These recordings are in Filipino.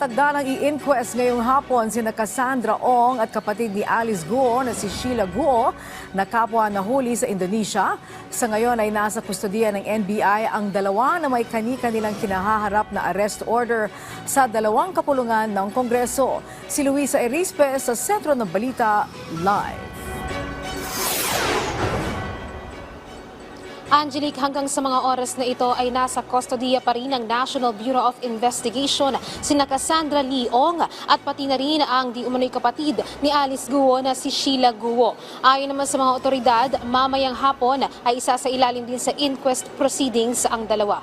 Nakatakda ng i-inquest ngayong hapon sina Cassandra Ong at kapatid ni Alice Guo na si Sheila Guo na kapwa nahuli sa Indonesia. Sa ngayon ay nasa kustodiya ng NBI ang dalawa na may kani-kanilang kinahaharap na arrest order sa dalawang kapulungan ng Kongreso. Si Luisa Erispe sa Sentro ng Balita Live. Angelique, hanggang sa mga oras na ito ay nasa kustodiya pa rin ng National Bureau of Investigation sina Cassandra Leong at pati na rin ang di umano'y kapatid ni Alice Guo na si Sheila Guo. Ayon naman sa mga otoridad, mamayang hapon ay isa sa ilalim din sa inquest proceedings ang dalawa.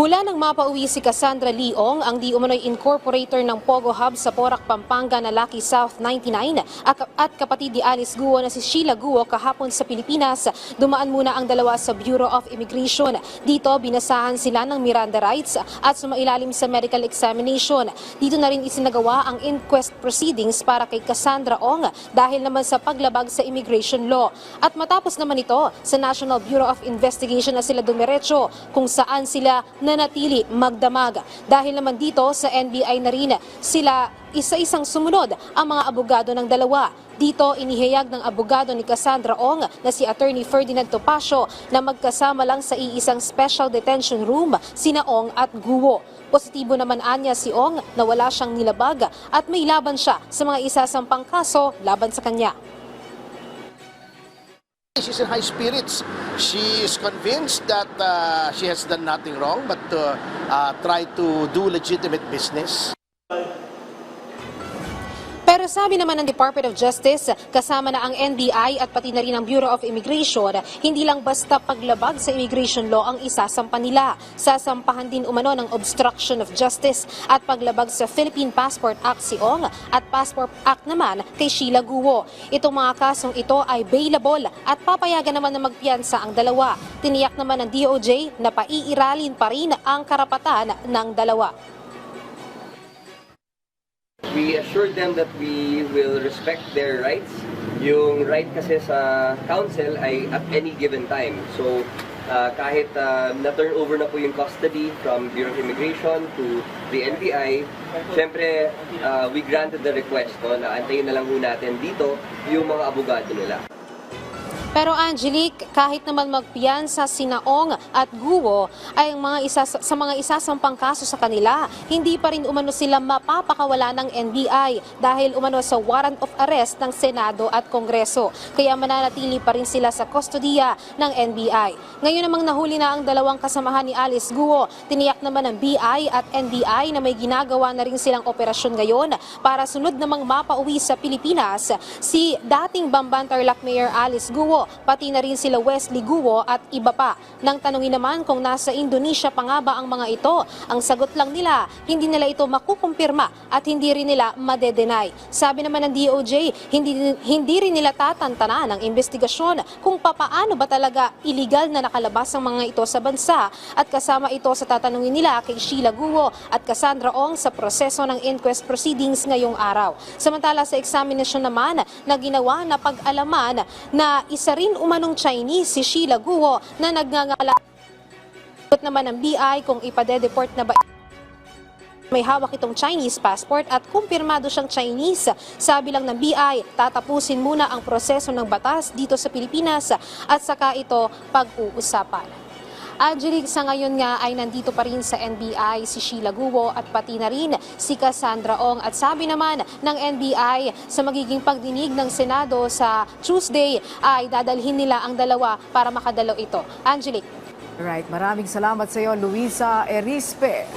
Mula nang mapauwi si Cassandra Leong, ang di umano'y incorporator ng Pogo Hub sa Porac, Pampanga na Lucky South 99 at, at kapatid ni Alice Guo na si Sheila Guo kahapon sa Pilipinas, dumaan muna ang dalawa sa Bureau of Immigration. Dito, binasahan sila ng Miranda rights at sumailalim sa medical examination. Dito na rin isinagawa ang inquest proceedings para kay Cassandra Ong dahil naman sa paglabag sa immigration law. At matapos naman ito, sa National Bureau of Investigation na sila dumiretso kung saan sila nanatili magdamag. Dahil naman dito sa NBI na rin sila isa-isang sumunod ang mga abogado ng dalawa. Dito inihayag ng abogado ni Cassandra Ong na si Attorney Ferdinand Topacio na magkasama lang sa iisang special detention room sina Ong at Guo. Positibo naman anya si Ong na wala siyang nilabag at may laban siya sa mga isasampang kaso laban sa kanya. She's in high spirits. She is convinced that uh, she has done nothing wrong but to uh, try to do legitimate business. Pero sabi naman ng Department of Justice, kasama na ang NBI at pati na rin ang Bureau of Immigration, hindi lang basta paglabag sa immigration law ang isasampa nila. Sasampahan din umano ng obstruction of justice at paglabag sa Philippine Passport Act si Ong at Passport Act naman kay Sheila Guo. Itong mga kasong ito ay bailable at papayagan naman na magpiyansa ang dalawa. Tiniyak naman ng DOJ na paiiralin pa rin ang karapatan ng dalawa. We assured them that we will respect their rights. Yung right kasi sa council ay at any given time. So, uh, kahit uh, na-turn over na po yung custody from Bureau of Immigration to the NBI, syempre, uh, we granted the request no, na antayin na lang ho natin dito yung mga abogado nila. Pero Angelique, kahit naman magpiyansa sina Ong at Guo ay ang mga isa, sa mga isasampang kaso sa kanila, hindi pa rin umano sila mapapakawala ng NBI dahil umano sa warrant of arrest ng Senado at Kongreso. Kaya mananatili pa rin sila sa kustodiya ng NBI. Ngayon namang nahuli na ang dalawang kasamahan ni Alice Guo. Tiniyak naman ng BI at NBI na may ginagawa na rin silang operasyon ngayon para sunod namang mapauwi sa Pilipinas si dating Bamban Tarlac Mayor Alice Guo pati na rin sila Wesley Guo at iba pa. Nang tanungin naman kung nasa Indonesia pa nga ba ang mga ito, ang sagot lang nila, hindi nila ito makukumpirma at hindi rin nila madedenay. Sabi naman ng DOJ, hindi, hindi rin nila tatantana ng investigasyon kung papaano ba talaga illegal na nakalabas ang mga ito sa bansa at kasama ito sa tatanungin nila kay Sheila Guo at Cassandra Ong sa proseso ng inquest proceedings ngayong araw. Samantala sa examination naman na ginawa na pag-alaman na isa rin umanong Chinese si Sheila Guo na nagngangalan naman ng BI kung ipade-deport na ba may hawak itong Chinese passport at kumpirmado siyang Chinese. Sabi lang ng BI, tatapusin muna ang proseso ng batas dito sa Pilipinas at saka ito pag-uusapan. Angelique, sa ngayon nga ay nandito pa rin sa NBI si Sheila Guo at pati na rin si Cassandra Ong. At sabi naman ng NBI sa magiging pagdinig ng Senado sa Tuesday ay dadalhin nila ang dalawa para makadalo ito. Angelique. Right, maraming salamat sa iyo, Luisa Erispe.